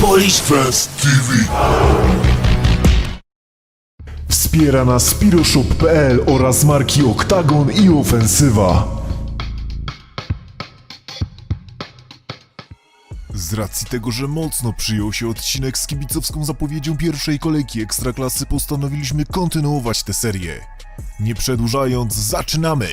Polish TV. Wspiera nas Spiroshop.pl oraz marki Oktagon i Ofensywa. Z racji tego, że mocno przyjął się odcinek z kibicowską zapowiedzią pierwszej kolejki Ekstraklasy, postanowiliśmy kontynuować tę serię. Nie przedłużając, zaczynamy!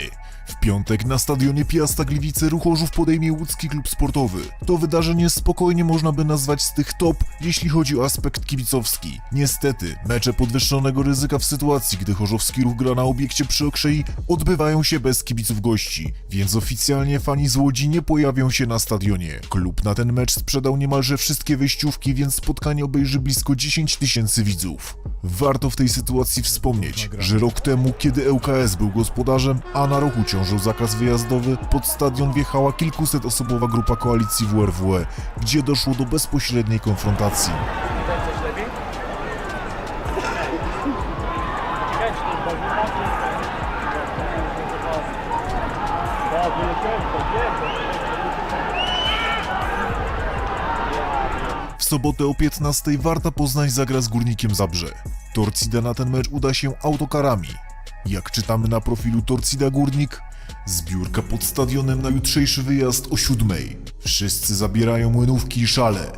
W piątek na stadionie Piasta Gliwice Ruchorzów podejmie łódzki klub sportowy. To wydarzenie spokojnie można by nazwać z tych top, jeśli chodzi o aspekt kibicowski. Niestety, mecze podwyższonego ryzyka w sytuacji, gdy Chorzowski Ruch gra na obiekcie przy Okrzei, odbywają się bez kibiców gości, więc oficjalnie fani z Łodzi nie pojawią się na stadionie. Klub na ten mecz sprzedał niemalże wszystkie wejściówki, więc spotkanie obejrzy blisko 10 tysięcy widzów. Warto w tej sytuacji wspomnieć, że rok temu, kiedy ŁKS był gospodarzem, a na roku ciążył zakaz wyjazdowy, pod stadion wjechała kilkusetosobowa grupa koalicji WRWE, gdzie doszło do bezpośredniej konfrontacji. Sobotę o 15 Warta Poznań zagra z Górnikiem Zabrze. Torcida na ten mecz uda się autokarami. Jak czytamy na profilu Torcida Górnik, zbiórka pod stadionem na jutrzejszy wyjazd o 7. Wszyscy zabierają młynówki i szale.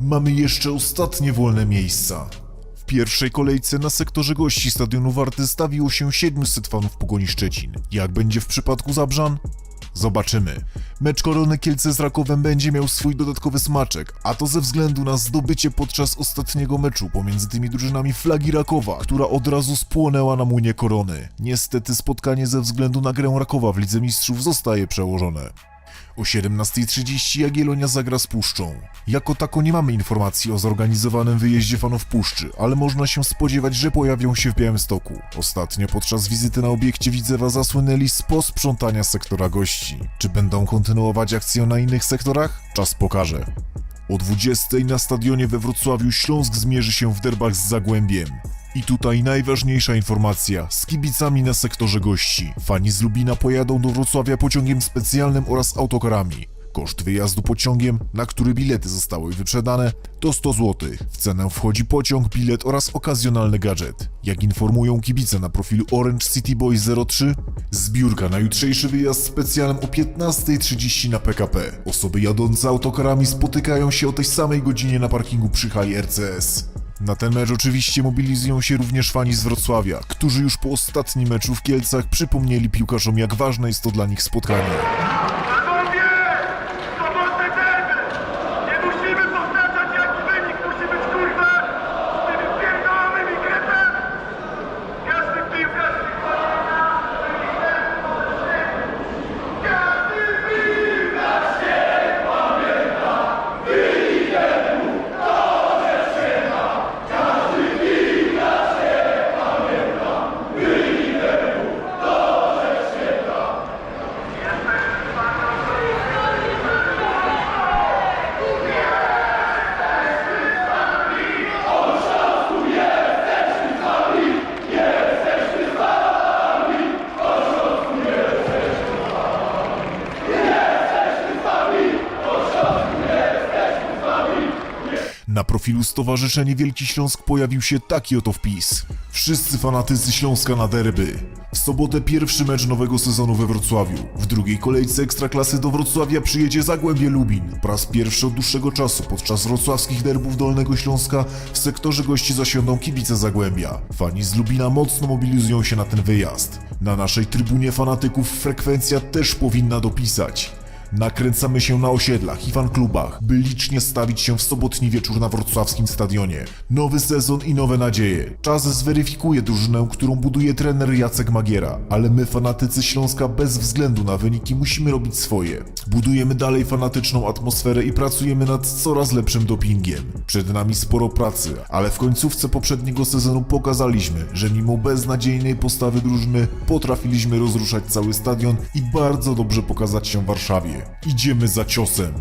Mamy jeszcze ostatnie wolne miejsca. W pierwszej kolejce na sektorze gości stadionu Warty stawiło się 700 fanów Pogoni Szczecin. Jak będzie w przypadku Zabrzan? Zobaczymy. Mecz Korony Kielce z Rakowem będzie miał swój dodatkowy smaczek, a to ze względu na zdobycie podczas ostatniego meczu pomiędzy tymi drużynami flagi Rakowa, która od razu spłonęła na młynie Korony. Niestety spotkanie ze względu na grę Rakowa w Lidze Mistrzów zostaje przełożone. O 17.30 Jagiellonia zagra z Puszczą. Jako tako nie mamy informacji o zorganizowanym wyjeździe fanów Puszczy, ale można się spodziewać, że pojawią się w Białymstoku. Ostatnio podczas wizyty na obiekcie Widzewa zasłynęli z posprzątania sektora gości. Czy będą kontynuować akcję na innych sektorach? Czas pokaże. O 20 na stadionie we Wrocławiu Śląsk zmierzy się w derbach z Zagłębiem. I tutaj najważniejsza informacja z kibicami na sektorze gości. Fani z Lubina pojadą do Wrocławia pociągiem specjalnym oraz autokarami. Koszt wyjazdu pociągiem, na który bilety zostały wyprzedane, to 100 zł. W cenę wchodzi pociąg, bilet oraz okazjonalny gadżet. Jak informują kibice na profilu Orange City Boy 03, zbiórka na jutrzejszy wyjazd specjalnym o 15.30 na PKP. Osoby jadące autokarami spotykają się o tej samej godzinie na parkingu przy hali RCS. Na ten mecz oczywiście mobilizują się również fani z Wrocławia, którzy już po ostatnim meczu w Kielcach przypomnieli piłkarzom jak ważne jest to dla nich spotkanie. Na profilu Stowarzyszenie Wielki Śląsk pojawił się taki oto wpis. Wszyscy fanatycy Śląska na derby. W sobotę pierwszy mecz nowego sezonu we Wrocławiu. W drugiej kolejce Ekstraklasy do Wrocławia przyjedzie Zagłębie Lubin. Po raz pierwszy od dłuższego czasu podczas wrocławskich derbów Dolnego Śląska w sektorze gości zasiądą kibice Zagłębia. Fani z Lubina mocno mobilizują się na ten wyjazd. Na naszej trybunie fanatyków frekwencja też powinna dopisać. Nakręcamy się na osiedlach i fanklubach, by licznie stawić się w sobotni wieczór na wrocławskim stadionie. Nowy sezon i nowe nadzieje. Czas zweryfikuje drużynę, którą buduje trener Jacek Magiera, ale my fanatycy Śląska bez względu na wyniki musimy robić swoje. Budujemy dalej fanatyczną atmosferę i pracujemy nad coraz lepszym dopingiem. Przed nami sporo pracy, ale w końcówce poprzedniego sezonu pokazaliśmy, że mimo beznadziejnej postawy drużyny potrafiliśmy rozruszać cały stadion i bardzo dobrze pokazać się Warszawie. Idziemy za ciosem.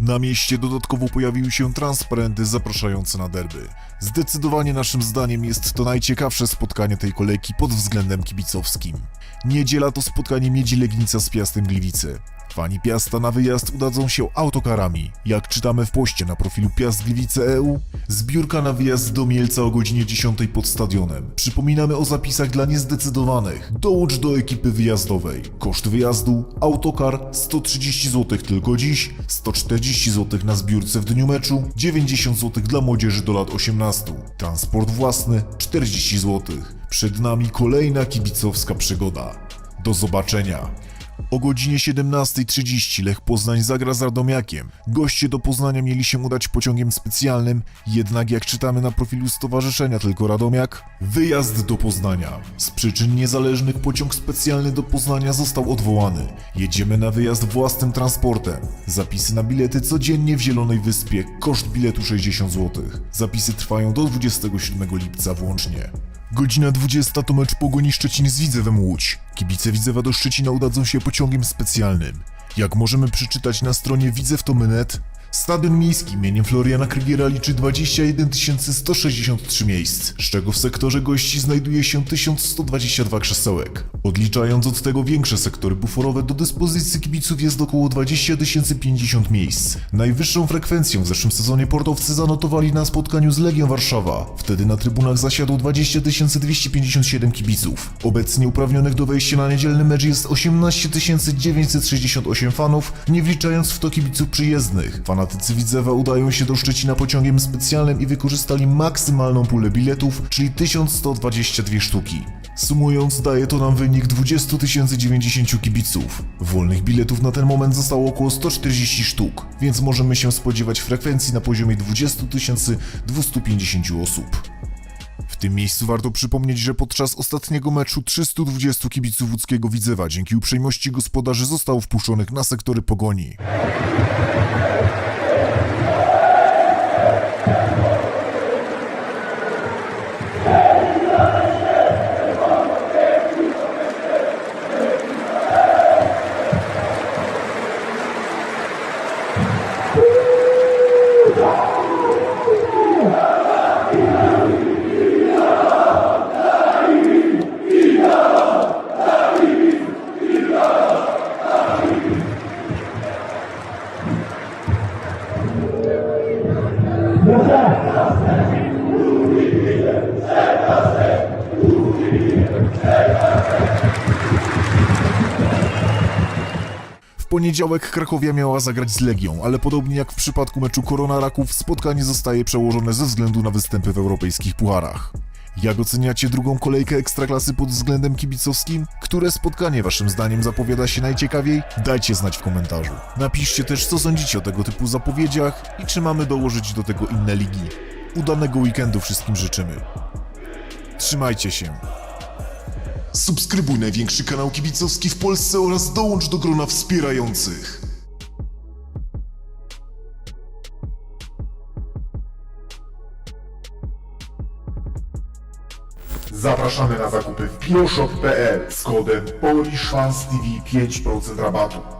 Na mieście dodatkowo pojawiły się transparenty zapraszające na derby. Zdecydowanie naszym zdaniem jest to najciekawsze spotkanie tej kolejki pod względem kibicowskim. Niedziela to spotkanie Miedzi Legnica z Piastem Gliwice. Fani Piasta na wyjazd udadzą się autokarami. Jak czytamy w poście na profilu Piast Gliwice EU, zbiórka na wyjazd do Mielca o godzinie 10 pod stadionem. Przypominamy o zapisach dla niezdecydowanych. Dołącz do ekipy wyjazdowej. Koszt wyjazdu, autokar 130 zł tylko dziś, 140 zł na zbiórce w dniu meczu, 90 zł dla młodzieży do lat 18. Transport własny 40 zł. Przed nami kolejna kibicowska przygoda. Do zobaczenia. O godzinie 17.30 Lech Poznań zagra z Radomiakiem. Goście do Poznania mieli się udać pociągiem specjalnym, jednak jak czytamy na profilu stowarzyszenia Tylko Radomiak, wyjazd do Poznania. Z przyczyn niezależnych pociąg specjalny do Poznania został odwołany. Jedziemy na wyjazd własnym transportem. Zapisy na bilety codziennie w Zielonej Wyspie, koszt biletu 60 zł. Zapisy trwają do 27 lipca włącznie. Godzina 20 to mecz Pogoni Szczecin z Widzewem Łódź. Kibice Widzewa do Szczecina udadzą się pociągiem specjalnym. Jak możemy przeczytać na stronie widzew.net, Stadion Miejski imieniem Floriana Krygiera liczy 21 163 miejsc, z czego w sektorze gości znajduje się 1122 krzesełek. Odliczając od tego większe sektory buforowe, do dyspozycji kibiców jest około 20 050 miejsc. Najwyższą frekwencją w zeszłym sezonie portowcy zanotowali na spotkaniu z Legią Warszawa. Wtedy na trybunach zasiadło 20 257 kibiców. Obecnie uprawnionych do wejścia na niedzielny mecz jest 18 968 fanów, nie wliczając w to kibiców przyjezdnych. Fanatycy Widzewa udają się do Szczecina pociągiem specjalnym i wykorzystali maksymalną pulę biletów, czyli 1122 sztuki. Sumując, daje to nam wynik 20 090 kibiców. Wolnych biletów na ten moment zostało około 140 sztuk, więc możemy się spodziewać frekwencji na poziomie 20 250 osób. W tym miejscu warto przypomnieć, że podczas ostatniego meczu 320 kibiców łódzkiego Widzewa dzięki uprzejmości gospodarzy zostało wpuszczonych na sektory pogoni. Poniedziałek Krakowia miała zagrać z Legią, ale podobnie jak w przypadku meczu Korona Raków, spotkanie zostaje przełożone ze względu na występy w europejskich pucharach. Jak oceniacie drugą kolejkę Ekstraklasy pod względem kibicowskim? Które spotkanie waszym zdaniem zapowiada się najciekawiej? Dajcie znać w komentarzu. Napiszcie też co sądzicie o tego typu zapowiedziach i czy mamy dołożyć do tego inne ligi. Udanego weekendu wszystkim życzymy. Trzymajcie się. Subskrybuj największy kanał kibicowski w Polsce oraz dołącz do grona wspierających. Zapraszamy na zakupy w bioshop.pl z kodem PolishFansTV 5% rabatu.